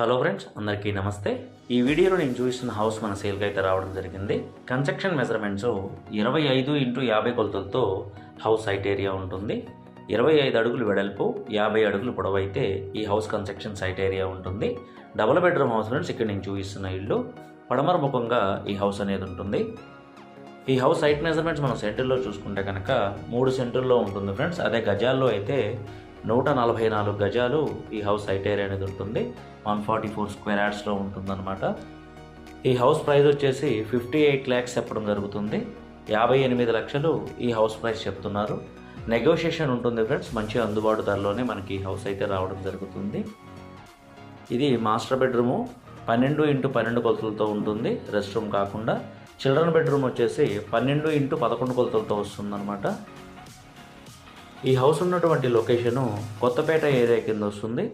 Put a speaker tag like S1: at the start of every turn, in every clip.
S1: Hello friends అందరికీ నమస్తే. ఈ వీడియోలో నేను చూపిస్తున్న హౌస్ మన సేల్కి అయితే రావడం జరిగింది. కన్స్ట్రక్షన్ మెజర్మెంట్స్ ఇరవై ఐదు ఇంటూ యాభై కొలతలతో హౌస్ సైట్ ఏరియా ఉంటుంది. ఇరవై ఐదు అడుగులు వెడల్పు యాభై అడుగులు పొడవు అయితే ఈ హౌస్ కన్స్ట్రక్షన్ సైట్ ఏరియా ఉంటుంది. డబుల్ బెడ్రూమ్ హౌస్ ఫ్రెండ్స్ ఇక్కడ నేను చూపిస్తున్న ఇల్లు. పడమర ముఖంగా ఈ హౌస్ అనేది ఉంటుంది. ఈ హౌస్ సైట్ మెజర్మెంట్స్ మనం సెంటర్లో చూసుకుంటే కనుక మూడు సెంటర్లో ఉంటుంది ఫ్రెండ్స్. అదే గజాల్లో అయితే నూట నలభై నాలుగు గజాలు ఈ హౌస్ సైట్ అనేది ఉంటుంది. వన్ ఫార్టీ ఫోర్ స్క్వేర్ యార్డ్స్లో ఉంటుందన్నమాట. ఈ హౌస్ ప్రైస్ వచ్చేసి ఫిఫ్టీ ఎయిట్ ల్యాక్స్ చెప్పడం జరుగుతుంది. యాభై ఎనిమిది లక్షలు ఈ హౌస్ ప్రైస్ చెప్తున్నారు. నెగోషియేషన్ ఉంటుంది ఫ్రెండ్స్ మంచి అందుబాటు ధరలోనే మనకి ఈ హౌస్ అయితే రావడం జరుగుతుంది. ఇది మాస్టర్ బెడ్రూము పన్నెండు ఇంటూ పన్నెండు కొలతలతో ఉంటుంది రెస్ట్ రూమ్ కాకుండా. చిల్డ్రన్ బెడ్రూమ్ వచ్చేసి పన్నెండు ఇంటూ పదకొండు కొలతలతో వస్తుందన్నమాట. ఈ హౌస్ ఉన్నటువంటి లొకేషను కొత్తపేట ఏరియా కింద వస్తుంది.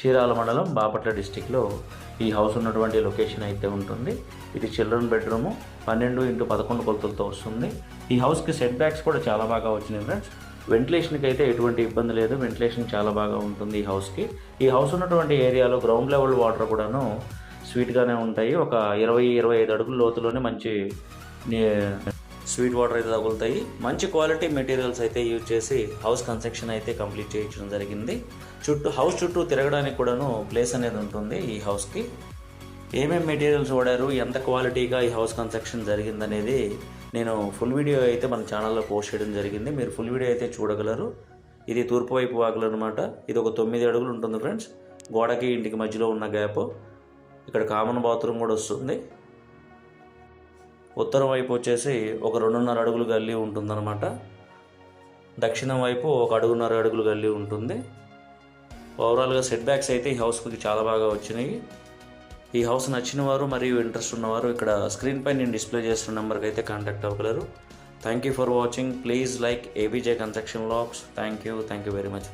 S1: చీరాల మండలం బాపట్ల డిస్టిక్లో ఈ హౌస్ ఉన్నటువంటి లొకేషన్ అయితే ఉంటుంది. ఇది చిల్డ్రన్ బెడ్రూము పన్నెండు ఇంటూ పదకొండు కొలతలతో వస్తుంది. ఈ హౌస్కి సెట్ బ్యాక్స్ కూడా చాలా బాగా వచ్చినాయి ఫ్రెండ్స్ వెంటిలేషన్కి అయితే ఎటువంటి ఇబ్బంది లేదు. వెంటిలేషన్ చాలా బాగా ఉంటుంది ఈ హౌస్కి ఈ హౌస్ ఉన్నటువంటి ఏరియాలో గ్రౌండ్ లెవెల్ వాటర్ కూడాను స్వీట్గానే ఉంటాయి. ఒక ఇరవై ఇరవై ఐదు అడుగుల లోతులోనే మంచి స్వీట్ వాటర్ అయితే తగులుతాయి. మంచి క్వాలిటీ మెటీరియల్స్ అయితే యూజ్ చేసి హౌస్ కన్స్ట్రక్షన్ అయితే కంప్లీట్ చేయించడం జరిగింది. చుట్టూ హౌస్ చుట్టూ తిరగడానికి కూడాను ప్లేస్ అనేది ఉంటుంది ఈ హౌస్కి. ఏమేమి మెటీరియల్స్ వాడారు ఎంత క్వాలిటీగా ఈ హౌస్ కన్స్ట్రక్షన్ జరిగిందనేది నేను ఫుల్ వీడియో అయితే మన ఛానల్లో పోస్ట్ చేయడం జరిగింది. మీరు ఫుల్ వీడియో అయితే చూడగలరు. ఇది తూర్పు వైపు వాకులు అనమాట ఇది ఒక తొమ్మిది అడుగులు ఉంటుంది ఫ్రెండ్స్. గోడకి ఇంటికి మధ్యలో ఉన్న గ్యాప్. ఇక్కడ కామన్ బాత్రూమ్ కూడా వస్తుంది. ఉత్తరం వైపు వచ్చేసి ఒక రెండున్నర అడుగులు గల్లీ ఉంటుందన్నమాట. దక్షిణం వైపు ఒక అడుగున్నర అడుగులు గల్లీ ఉంటుంది. ఓవరాల్గా సెట్ బ్యాక్స్ అయితే ఈ హౌస్కి చాలా బాగా వచ్చినాయి. ఈ హౌస్ నచ్చిన వారు మరియు ఇంట్రెస్ట్ ఉన్నవారు ఇక్కడ స్క్రీన్ పై నేను డిస్ప్లే చేస్తున్న నెంబర్కి అయితే contact అవ్వగలరు. Thank you for watching please like ABJ construction lakhs thank you thank you very much